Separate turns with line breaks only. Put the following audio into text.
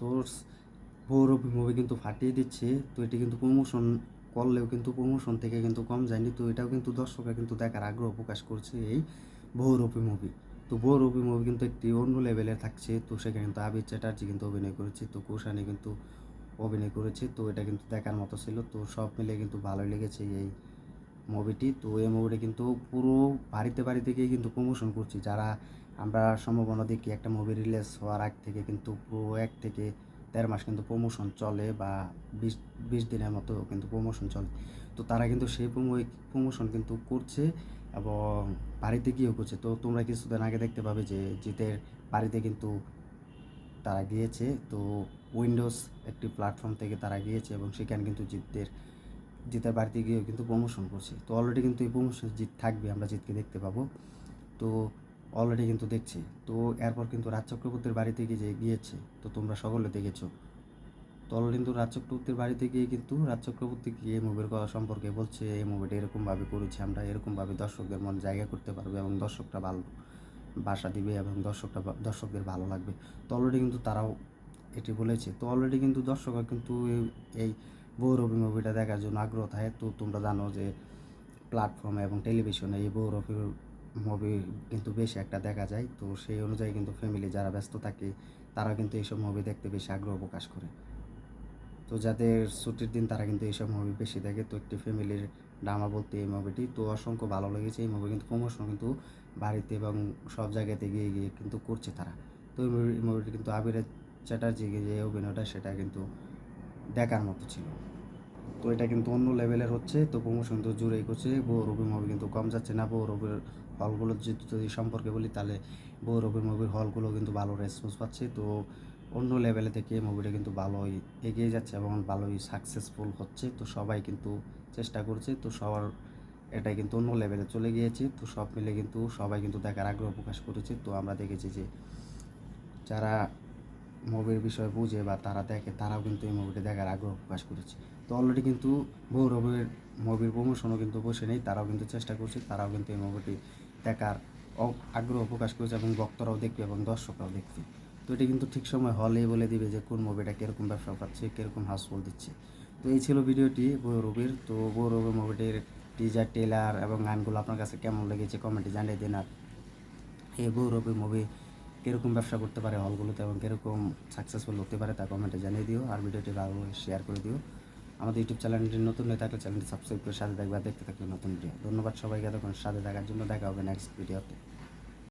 তোর ভৌরবী মুভি কিন্তু ফাটিয়ে দিচ্ছে, তো এটি কিন্তু প্রমোশন করলেও কিন্তু প্রমোশন থেকে কিন্তু কম যায়নি, তো এটাও কিন্তু দর্শকরা কিন্তু দেখার আগ্রহ প্রকাশ করছে এই বহুরূপী মুভি তো বহুরূপী মুভি কিন্তু একটি অন্য লেভেলের থাকছে, তো সেখানে কিন্তু আবির চ্যাটার্জি কিন্তু অভিনয় করেছে, তো কৌশানি কিন্তু অভিনয় করেছে, তো এটা কিন্তু দেখার মতো ছিল, তো সব মিলে কিন্তু ভালোই লেগেছে এই মুভিটি তো এই মুভিটা কিন্তু পুরো বাড়িতে বাড়িতে গিয়ে কিন্তু প্রমোশন করছি, যারা আমরা সম্ভাবনা দেখি একটা মুভি রিলিজ হওয়ার আগ থেকে কিন্তু এক থেকে দেড় মাস কিন্তু প্রমোশন চলে বা বিশ বিশ দিনের মতো কিন্তু প্রমোশন চলে। তো তারা কিন্তু সেই প্রমোশন কিন্তু করছে এবং বাড়িতে গিয়েও করছে। তো তোমরা কিছুদিন আগে দেখতে পাবে যে জিতের বাড়িতে কিন্তু তারা গিয়েছে। তো উইন্ডোজ একটি প্ল্যাটফর্ম থেকে তারা গিয়েছে এবং সেখানে কিন্তু জিতের জিতের বাড়িতে গিয়েও কিন্তু প্রমোশন করছে। তো অলরেডি কিন্তু এই প্রমোশন জিত থাকবে, আমরা জিতকে দেখতে পাবো। তো অলরেডি কিন্তু দেখছি। তো এরপর কিন্তু রাজ চক্রবর্তীর বাড়িতে গিয়ে যে গিয়েছে, তো তোমরা সকলে দেখেছ। তো অলরেডি কিন্তু রাজ চক্রবর্তীর বাড়িতে গিয়ে কিন্তু রাজ চক্রবর্তী গিয়ে মুভির কথা সম্পর্কে বলছে, এই মুভিটা এরকমভাবে করেছি, আমরা এরকমভাবে দর্শকদের মন জায়গা করতে পারব এবং দর্শকরা ভালো বাসা দিবে এবং দর্শকরা দর্শকদের ভালো লাগবে। তো অলরেডি কিন্তু তারাও এটি বলেছে। তো অলরেডি কিন্তু দর্শকরা কিন্তু এই- এই বৌরবী মুভিটা দেখার জন্য আগ্রহ থাকে। তো তোমরা জানো যে প্ল্যাটফর্মে এবং টেলিভিশনে এই বৌরবী মুভি কিন্তু বেশি একটা দেখা যায়। তো সেই অনুযায়ী কিন্তু ফ্যামিলি যারা ব্যস্ত থাকে তারা কিন্তু এইসব মুভি দেখতে বেশি আগ্রহ প্রকাশ করে। তো যাদের ছুটির দিন, তারা কিন্তু এইসব মুভি বেশি দেখে। তো একটি ফ্যামিলির ড্রামা বলতে এই মুভিটি তো অসংখ্য ভালো লেগেছে এই মুভি কিন্তু প্রমোশন কিন্তু বাড়িতে এবং সব জায়গাতে গিয়ে গিয়ে কিন্তু করছে তারা। তো এই মুভি মুভিটি কিন্তু আবির চ্যাটার্জি যে অভিনয়টা, সেটা কিন্তু দেখার মতো ছিল। তো এটা কিন্তু অন্য লেভেলের হচ্ছে, তো প্রমোশন তো জুড়েই করছে। বউ রবি মুভি কিন্তু কম যাচ্ছে না, বউ রবির হলগুলোর যদি যদি সম্পর্কে বলি, তাহলে বউ রবির মুভির হলগুলো কিন্তু ভালো রেসপন্স পাচ্ছে। তো অন্য লেভেলে থেকে মুভিটা কিন্তু ভালোই এগিয়ে যাচ্ছে এবং ভালোই সাকসেসফুল হচ্ছে। তো সবাই কিন্তু চেষ্টা করছে, তো সবার এটা কিন্তু অন্য লেভেলে চলে গিয়েছে। তো সব মিলে কিন্তু সবাই কিন্তু দেখার আগ্রহ প্রকাশ করেছে। তো আমরা দেখেছি যে যারা মুভির বিষয়ে বুঝে বা তারা দেখে, তারাও কিন্তু এই মুভিটি দেখার আগ্রহ প্রকাশ করেছে। তো অলরেডি কিন্তু বহু রবির মুভির প্রমোশনও কিন্তু বসে নেই, তারাও কিন্তু চেষ্টা করছে, তারাও কিন্তু এই মুভিটি দেখার আগ্রহ প্রকাশ করেছে এবং ভক্তরাও দেখবে এবং দর্শকরাও দেখবে। তো এটি কিন্তু ঠিক সময় হলেই বলে দিবে যে কোন মুভিটা কীরকম ব্যবসা পাচ্ছে কীরকম হাউসফুল দিচ্ছে। তো এই ছিল ভিডিওটি বউ রবির তো বউ রবি মুভিটির টিজার টেলার এবং গানগুলো আপনার কাছে কেমন লেগেছে কমেন্টে জানিয়ে দিন আর এই বৌরবী মুভি কীরকম ব্যবসা করতে পারে হলগুলোতে এবং কীরকম সাকসেসফুল হতে পারে তা কমেন্টে জানিয়ে দিও আর ভিডিওটি ভালো শেয়ার করে দিও। আমাদের ইউটিউব চ্যানেলটি নতুন হয়ে থাকলে চ্যানেলটি সাবস্ক্রাইব করে সাথে দেখবে দেখতে থাকবে নতুন ভিডিও ধন্যবাদ সবাইকে তখন সাথে থাকার জন্য দেখা হবে নেক্সট ভিডিওতে